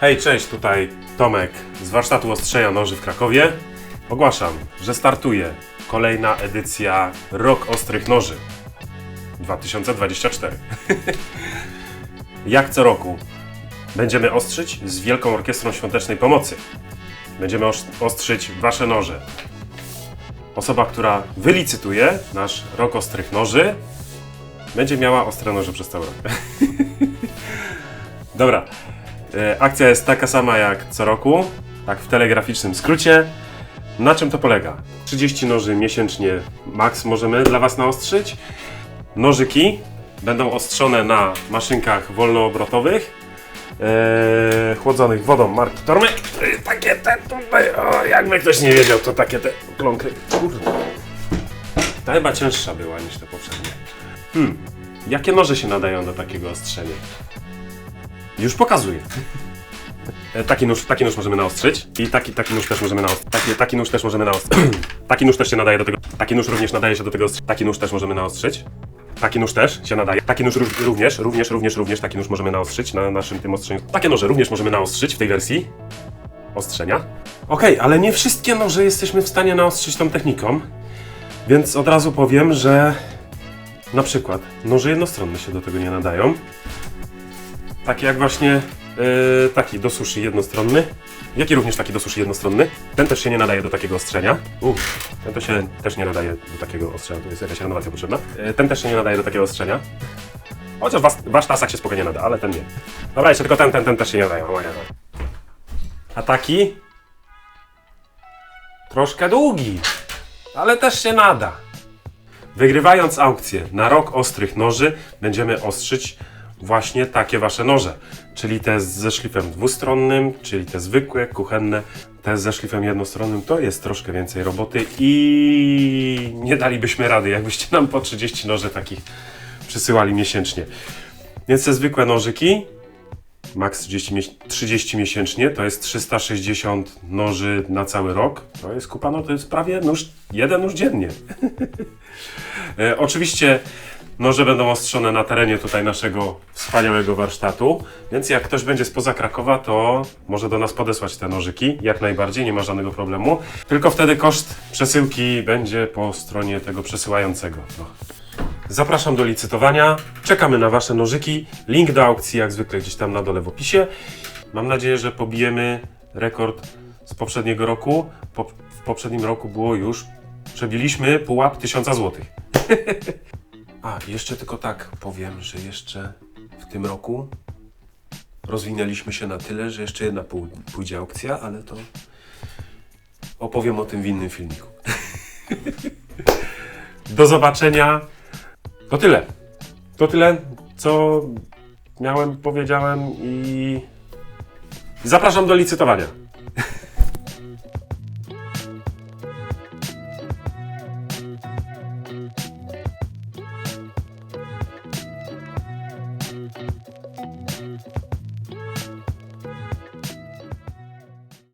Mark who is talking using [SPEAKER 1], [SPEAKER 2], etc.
[SPEAKER 1] Hej, cześć, tutaj Tomek z warsztatu ostrzenia noży w Krakowie. Ogłaszam, że startuje kolejna edycja Rok Ostrych Noży 2024. Jak co roku będziemy ostrzyć z Wielką Orkiestrą Świątecznej Pomocy. Będziemy os- ostrzyć Wasze noże. Osoba, która wylicytuje nasz Rok Ostrych Noży, będzie miała ostre noże przez cały rok. Dobra. E, Akcja jest taka sama jak co roku, tak w telegraficznym skrócie. Na czym to polega? 30 noży miesięcznie max możemy dla Was naostrzyć. Nożyki będą ostrzone na maszynkach wolnoobrotowych, e, chłodzonych wodą marki Tormy. E, Takie te tutaj, o, jakby ktoś nie wiedział, to takie te kląkry. Kurde. Ta chyba cięższa była niż te poprzednie. Hmm, jakie noże się nadają do takiego ostrzenia? Już pokazuję. E, Taki nóż, taki nóż możemy naostrzyć i taki, taki nóż też możemy naostrzyć. Taki, taki nóż też możemy naostrzyć. taki nóż też się nadaje do tego. Taki nóż również nadaje się do tego. Taki nóż też możemy naostrzyć. Taki nóż też się nadaje. Taki nóż ró- również, również, również, również taki nóż możemy naostrzyć na naszym tym ostrzeniu. Takie noże również możemy naostrzyć w tej wersji ostrzenia. Okej, ale nie wszystkie noże jesteśmy w stanie naostrzyć tą techniką, więc od razu powiem, że na przykład noże jednostronne się do tego nie nadają. Taki jak właśnie yy, taki do suszy jednostronny. Jaki również taki do suszy jednostronny. Ten też się nie nadaje do takiego ostrzenia. Uff, ten to się też nie nadaje do takiego ostrzenia. Tu jest jakaś renowacja potrzebna. Yy, ten też się nie nadaje do takiego ostrzenia. Chociaż was, wasz tasak się spokojnie nada, ale ten nie. Dobra, jeszcze tylko ten, ten, ten też się nie nadaje. A taki? Troszkę długi, ale też się nada. Wygrywając aukcję na rok ostrych noży, będziemy ostrzyć właśnie takie wasze noże. Czyli te ze szlifem dwustronnym, czyli te zwykłe, kuchenne, te ze szlifem jednostronnym. To jest troszkę więcej roboty i nie dalibyśmy rady, jakbyście nam po 30 noży takich przysyłali miesięcznie. Więc te zwykłe nożyki, max 30, mies- 30 miesięcznie, to jest 360 noży na cały rok. To jest kupa, no to jest prawie nóż, jeden nóż dziennie. E, oczywiście noże będą ostrzone na terenie tutaj naszego wspaniałego warsztatu, więc jak ktoś będzie spoza Krakowa, to może do nas podesłać te nożyki, jak najbardziej, nie ma żadnego problemu. Tylko wtedy koszt przesyłki będzie po stronie tego przesyłającego. No. Zapraszam do licytowania. Czekamy na Wasze nożyki. Link do aukcji, jak zwykle, gdzieś tam na dole w opisie. Mam nadzieję, że pobijemy rekord z poprzedniego roku. Po, w poprzednim roku było już. Przebiliśmy pułap 1000 złotych. A, jeszcze tylko tak powiem, że jeszcze w tym roku rozwinęliśmy się na tyle, że jeszcze jedna pójdzie aukcja, ale to opowiem o tym w innym filmiku. Do zobaczenia. To tyle. To tyle, co miałem, powiedziałem i zapraszam do licytowania.